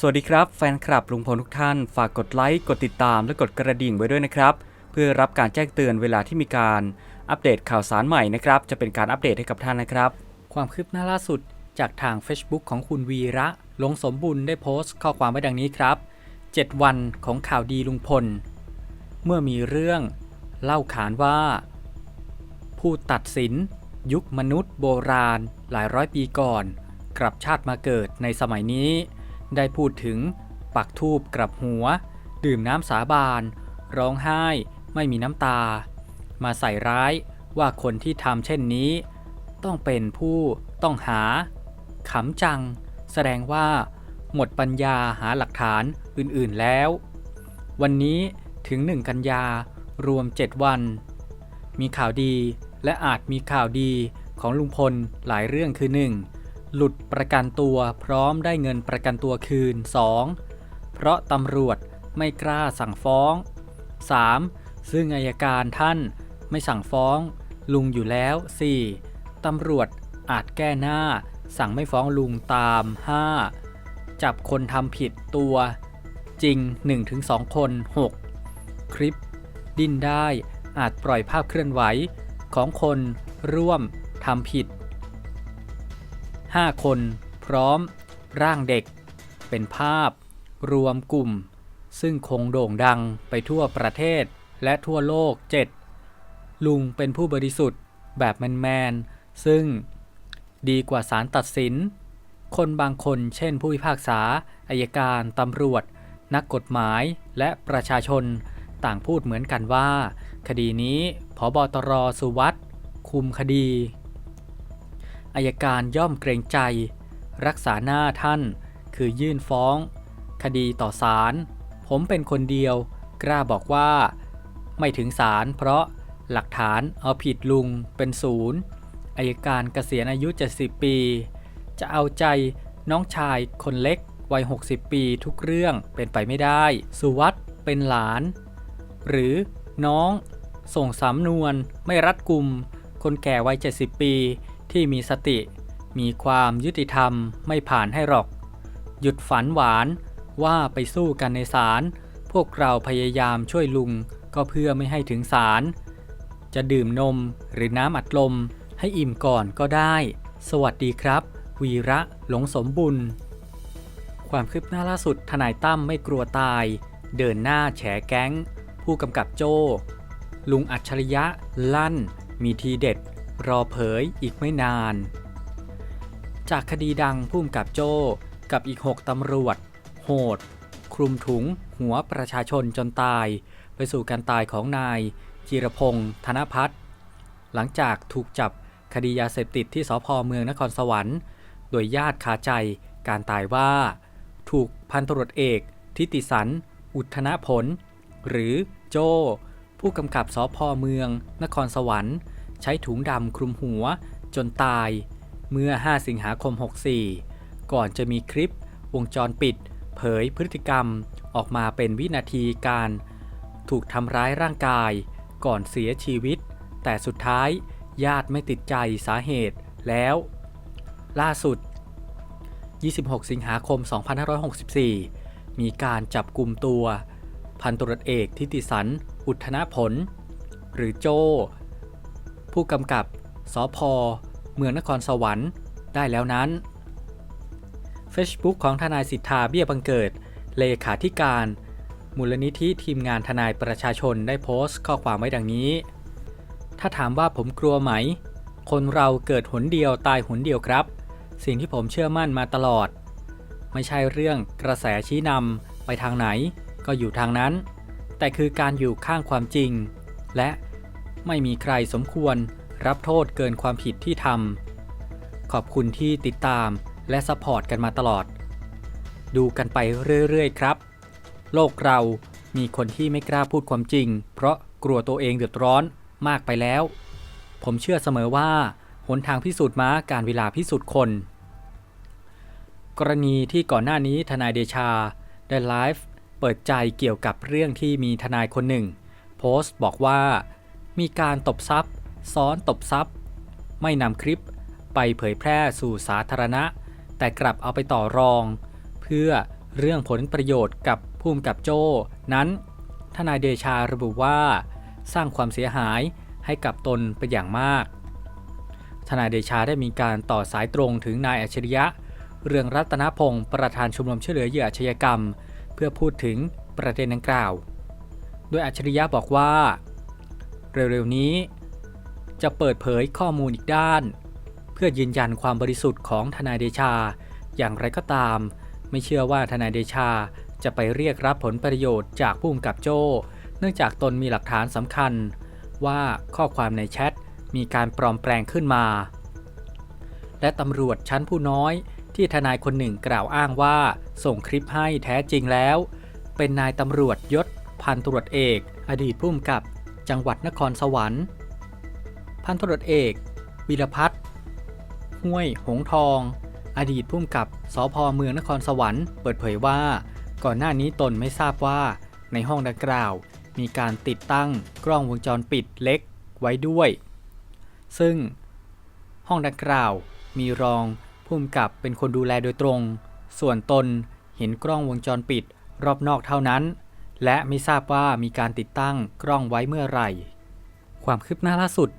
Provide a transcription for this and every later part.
สวัสดีครับแฟนคลับลุงพลทุกท่าน ฝากกดไลค์ กดติดตามและกดกระดิ่งไว้ด้วยนะครับ เพื่อรับการแจ้งเตือนเวลาที่มีการอัปเดตข่าวสารใหม่นะครับ จะเป็นการอัปเดตให้กับท่านนะครับ ความคืบหน้าล่าสุดจากทาง Facebook ของคุณวีระลงสมบุญได้โพสต์ข้อความไว้ดังนี้ครับ 7 วันของข่าวดีลุงพล เมื่อมีเรื่องเล่าขานว่า ผู้ตัดสิน ยุคมนุษย์โบราณ หลายร้อยปีก่อน กลับชาติมาเกิดในสมัยนี้ ได้พูดถึง ปักทูบกลับหัว ดื่มน้ำสาบาน ร้องไห้ ไม่มีน้ำตา มาใส่ร้ายว่าคนที่ทำเช่นนี้ ต้องเป็นผู้ต้องหาขำจัง แสดงว่า หมดปัญญาหาหลักฐานอื่นๆแล้ว วันนี้ถึง1กันยารวม 7 วัน มีข่าวดีและอาจมีข่าวดีของลุงพลหลายเรื่องคือ 1. หลุดประกันตัวพร้อมได้เงินประกันตัวคืน 2. เพราะตำรวจไม่กล้าสั่งฟ้อง 3. ซึ่งอายการท่านไม่สั่งฟ้อง ลุงอยู่แล้ว 4. ตำรวจอาจแก้หน้า สั่งไม่ฟ้องลุงตาม 5. จับคนทำผิดตัว จริง 1-2 คน 6. คลิป ดิ้นได้อาจปล่อยภาพเคลื่อนไหวของคนร่วมทำผิด 5 คน พร้อม ร่างเด็ก เป็นภาพ รวมกลุ่ม ซึ่งคงโด่งดังไปทั่วประเทศและทั่วโลก 7. ลุงเป็นผู้บริสุทธิ์แบบแมนๆ ซึ่งดีกว่าศาลตัดสิน คนบางคนเช่นผู้พิพากษาอายการ ตำรวจ นักกฎหมายและประชาชน ต่างพูดเหมือนกันว่า คดีนี้พบตรสุวัสด์คุมคดี อายการย่อมเกรงใจ รักษาหน้าท่าน คือยื่นฟ้อง คดีต่อศาลผมเป็นคนเดียว กล้าบอกว่า ไม่ถึงศาลเพราะหลักฐานเอาผิดลุงเป็นศูนย์อายการเกษียณอายุ 70 ปี จะเอาใจน้องชายคนเล็กวัย 60 ปีทุกเรื่องเป็นไปไม่ได้ สุวัสด์เป็นหลาน หรือน้องส่งสำนวนไม่รัดกุม คนแก่วัย 70 ปี ที่มีสติ มีความยุติธรรมไม่ผ่านให้หรอก หยุดฝันหวานว่าไปสู้กันในศาลพวกเราพยายามช่วยลุงก็เพื่อไม่ให้ถึงศาลจะดื่มนมหรือน้ำอัดลมให้อิ่มก่อนก็ได้ สวัสดีครับ วีระหลงสมบุญ ความคืบหน้าล่าสุดทนายตั้มไม่กลัวตาย เดินหน้าแฉแก๊ง ผู้กำกับโจ้ ลุงอัจฉริยะลั่น มีทีเด็ด รอเผยอีกไม่นาน จากคดีดังพุ่มกับโจ้กับอีก 6 ตำรวจ โหด คลุมถุง หัวประชาชนจนตาย ไปสู่การตายของนาย จิรพงศ์ธนพัฒน์หลังจากถูกจับคดียาเสพติดที่สพเมืองนครสวรรค์ โดยญาติคาใจการตายว่า ถูกพันตรวจเอก ทิติสัน อุทธนผล หรือโจ้ผู้กำกับสพเมือง นครสวรรค์ ช้ถุงดำคลุมหัว จนตายเมื่อ 5 สิงหาคม 64 ก่อนจะมีคลิปวงจรปิด เผยพฤติกรรมออกมาเป็นวินาทีการ ถูกทำร้ายร่างกายก่อนเสียชีวิต แต่สุดท้ายญาติไม่ติดใจสาเหตุแล้ว ล่าสุด 26 สิงหาคม 2564 มีการจับกลุ่มตัว พันตรวจเอกทิติสัน อุทธนผล หรือโจ ผู้กำกับสพเมืองนครสวรรค์ได้แล้วนั้น Facebook ของทนายสิทธาเบี้ยบังเกิด เลขาธิการ มูลนิธิทีมงานทนายประชาชนได้โพสต์ข้อความไว้ดังนี้ ถ้าถามว่าผมกลัวไหม คนเราเกิดหนเดียวตายหนเดียวครับ สิ่งที่ผมเชื่อมั่นมาตลอด ไม่ใช่เรื่องกระแสชี้นำไปทางไหน ก็อยู่ทางนั้น แต่คือการอยู่ข้างความจริง และ ไม่มีใครสมควรรับโทษเกินความผิดที่ทำขอบคุณที่ติดตามและซัพพอร์ตกันมาตลอด ดูกันไปเรื่อยๆครับ โลกเรามีคนที่ไม่กล้าพูดความจริง เพราะกลัวตัวเองเดือดร้อนมากไปแล้ว ผมเชื่อเสมอว่าหนทางพิสูจน์ม้าการเวลาพิสูจน์คน กรณีที่ก่อนหน้านี้ทนายเดชาได้ไลฟ์เปิดใจเกี่ยวกับเรื่องที่มีทนายคนหนึ่ง โพสต์บอกว่า มีการตบทรัพย์ ซ้อนตบทรัพย์ ไม่นำคลิปไปเผยแพร่สู่สาธารณะ แต่กลับเอาไปต่อรอง เพื่อเรื่องผลประโยชน์กับภูมิกับโจ้นั้นทนายเดชาระบุว่า สร้างความเสียหายให้กับตนเป็นอย่างมาก ทนายเดชาได้มีการต่อสายตรงถึงนายอัจฉริยะ เรืองรัตนพงศ์ประธานชมรมช่วยเหลือเหยื่ออาชญากรรม เพื่อพูดถึงประเด็นดังกล่าว โดยอัจฉริยะบอกว่า เร็วๆนี้ จะเปิดเผยข้อมูลอีกด้าน เพื่อยืนยันความบริสุทธิ์ของทนายเดชา อย่างไรก็ตาม ไม่เชื่อว่าทนายเดชาจะไปเรียกรับผลประโยชน์จากผู้กำกับโจ้ เนื่องจากตนมีหลักฐานสำคัญ ว่าข้อความในแชทมีการปลอมแปลงขึ้นมา และตำรวจชั้นผู้น้อยที่ทนายคนหนึ่งกล่าวอ้างว่าส่งคลิปให้แท้จริงแล้ว เป็นนายตำรวจยศพันตรวจเอก อดีตผู้กำกับ จังหวัดนครสวรรค์ พันตำรวจเอก วีรพัฒน์ห้วยหงทอง อดีตผู้กำกับสพเมืองนครสวรรค์เปิดเผยว่า ก่อนหน้านี้ตนไม่ทราบว่า ในห้องดังกล่าว มีการติดตั้งกล้องวงจรปิดเล็กไว้ด้วย ซึ่ง ห้องดังกล่าวมีรองผู้กำกับเป็นคนดูแลโดยตรง ส่วนตนเห็นกล้องวงจรปิดรอบนอกเท่านั้น และไม่ทราบว่ามีการติดตั้งกล้องไว้เมื่อไหร่ ความคืบหน้าล่าสุด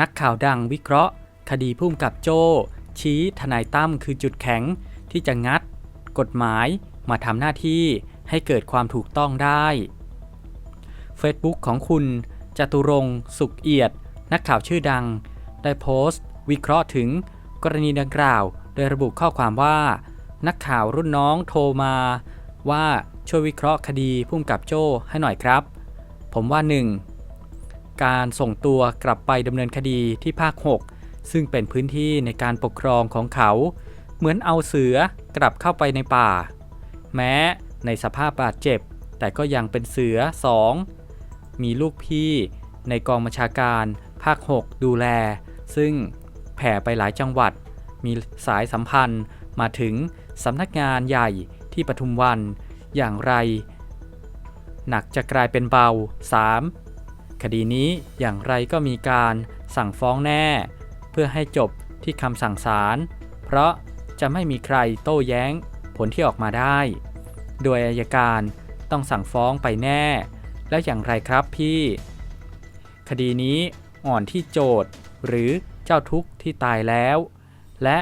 นักข่าวดังวิเคราะห์ คดีพุ่มกับโจ้ชี้ทนายตั้มคือจุดแข็งที่จะงัด กฎหมายมาทำหน้าที่ให้เกิดความถูกต้องได้ Facebook ของคุณจตุรงสุขเอียด นักข่าวชื่อดัง ได้โพสต์ วิเคราะห์ถึงกรณีดังกล่าว โดยระบุข้อความว่า นักข่าวรุ่นน้องโทรมาว่า ช่วยวิเคราะห์คดีพุ่มกับโจ้ให้หน่อยครับ ผมว่า 1. การส่งตัวกลับไปดำเนินคดีที่ภาค 6 ซึ่งเป็นพื้นที่ในการปกครองของเขา เหมือนเอาเสือกลับเข้าไปในป่า แม้ในสภาพบาดเจ็บ แต่ก็ยังเป็นเสือ 2. มีลูกพี่ในกองบัญชาการภาค 6 ดูแล ซึ่งแผ่ไปหลายจังหวัด มีสายสัมพันธ์มาถึงสำนักงานใหญ่ที่ปทุมวัน อย่างไร หนักจะกลายเป็นเบา 3. คดีนี้อย่างไรก็มีการสั่งฟ้องแน่ เพื่อให้จบที่คำสั่งศาลเพราะจะไม่มีใครโต้แย้งผลที่ออกมาได้ โดยอายการต้องสั่งฟ้องไปแน่ แล้วอย่างไรครับพี่ คดีนี้อ่อนที่โจทย์หรือเจ้าทุกข์ที่ตายแล้ว และ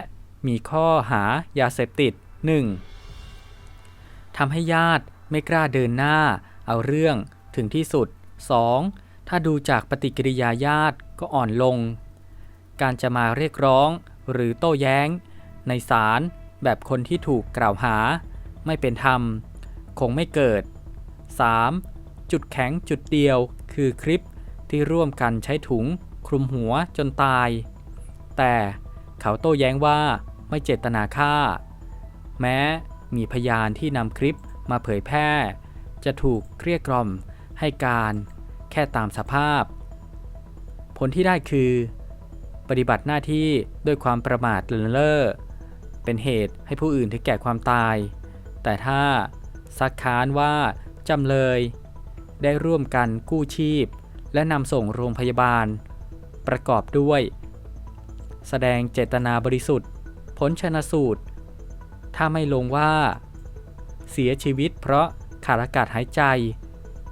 มีข้อหายาเสพติด 1. ทำให้ญาติไม่กล้าเดินหน้า เอาเรื่องถึงที่สุด 2. ถ้าดูจากปฏิกิริยาญาติก็อ่อนลง การจะมาเรียกร้องหรือโต้แย้ง ในศาลแบบคนที่ถูกกล่าวหา ไม่เป็นธรรม คงไม่เกิด 3. จุดแข็งจุดเดียวคือคลิปที่ร่วมกันใช้ถุงคลุมหัวจนตาย แต่เขาโต้แย้งว่าไม่เจตนาฆ่า แม้ มีพยานที่นำคลิปมาเผยแพร่ จะถูกเกลี้ยกล่อมให้การแค่ตามสภาพ ผลที่ได้คือ ปฏิบัติหน้าที่ด้วยความประมาทเลินเล่อเป็นเหตุให้ผู้อื่นถึงแก่ความตาย แต่ถ้าซักค้านว่าจำเลย ได้ร่วมกันกู้ชีพ และนำส่งโรงพยาบาล ประกอบด้วย แสดงเจตนาบริสุทธิ์ ผลชนสูตร ถ้าไม่ลงว่า เสียชีวิตเพราะขาดอากาศหายใจ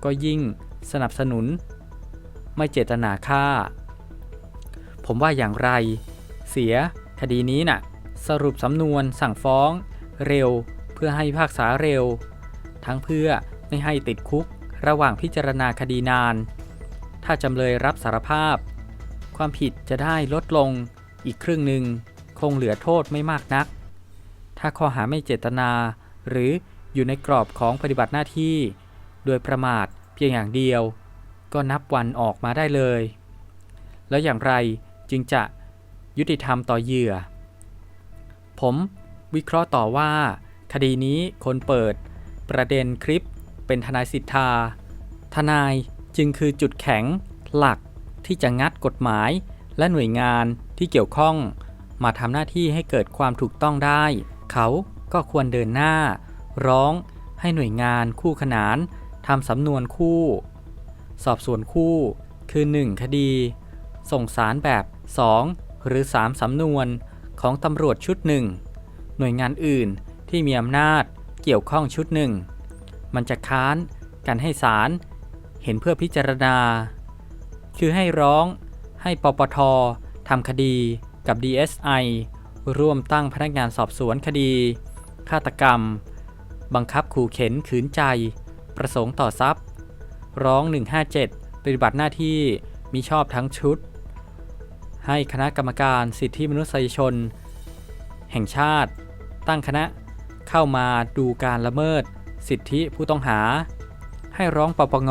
ก็ยิ่งสนับสนุน ไม่เจตนาฆ่า ผมว่าอย่างไร เสียคดีนี้น่ะ สรุปสำนวนสั่งฟ้องเร็วเพื่อให้พิพากษาเร็ว ทั้งเพื่อไม่ให้ติดคุกระหว่างพิจารณาคดีนาน ถ้าจำเลยรับสารภาพ ความผิดจะได้ลดลงอีกครึ่งหนึ่งคงเหลือโทษไม่มากนัก ถ้าข้อหาไม่เจตนา หรืออยู่ในกรอบของปฏิบัติหน้าที่ โดยประมาทเพียงอย่างเดียว ก็นับวันออกมาได้เลย แล้วอย่างไรจึงจะยุติธรรมต่อเหยื่อ ผมวิเคราะห์ต่อว่า คดีนี้คนเปิด ประเด็นคลิปเป็นทนายสิทธา ทนายจึงคือจุดแข็งหลักที่จะงัดกฎหมายและหน่วยงานที่เกี่ยวข้อง มาทำหน้าที่ให้เกิดความถูกต้องได้ เขาก็ควรเดินหน้า ร้องให้หน่วยงานคู่ขนานทำสำนวนคู่ สอบสวนคู่คือ 1 คดี ส่งสารแบบ 2 หรือ 3 สำนวนของตำรวจชุดหนึ่งหน่วยงานอื่นที่มีอำนาจเกี่ยวข้องชุดหนึ่ง มันจะค้านกันให้ศาลเห็นเพื่อพิจารณา คือให้ร้องให้ปปททำคดีกับ DSI ร่วมตั้งพนักงานสอบสวนคดี ฆาตกรรม บังคับขู่เข็นขืนใจ ประสงค์ต่อทรัพย์ ร้อง 157 ปฏิบัติหน้าที่มิชอบทั้งชุด ให้คณะกรรมการสิทธิมนุษยชน แห่งชาติ ตั้งคณะเข้ามาดูการละเมิด สิทธิผู้ต้องหา ให้ร้องปปง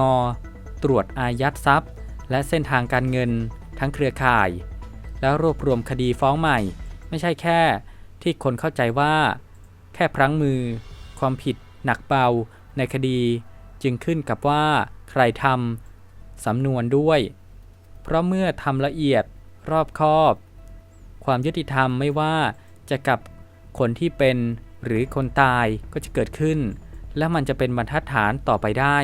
ตรวจอายัดทรัพย์ และเส้นทางการเงินทั้งเครือข่าย แล้วรวบรวมคดีฟ้องใหม่ ไม่ใช่แค่ที่คนเข้าใจว่า แค่พลั้งมือ ความผิดหนักเบา ในคดี จึงขึ้นกับว่า ใครทำสำนวนด้วย เพราะเมื่อทำละเอียดรอบคอบ ความยุติธรรมไม่ว่าจะกับคนที่เป็นหรือคนตายก็จะเกิดขึ้น และมันจะเป็นบรรทัดฐานต่อไปได้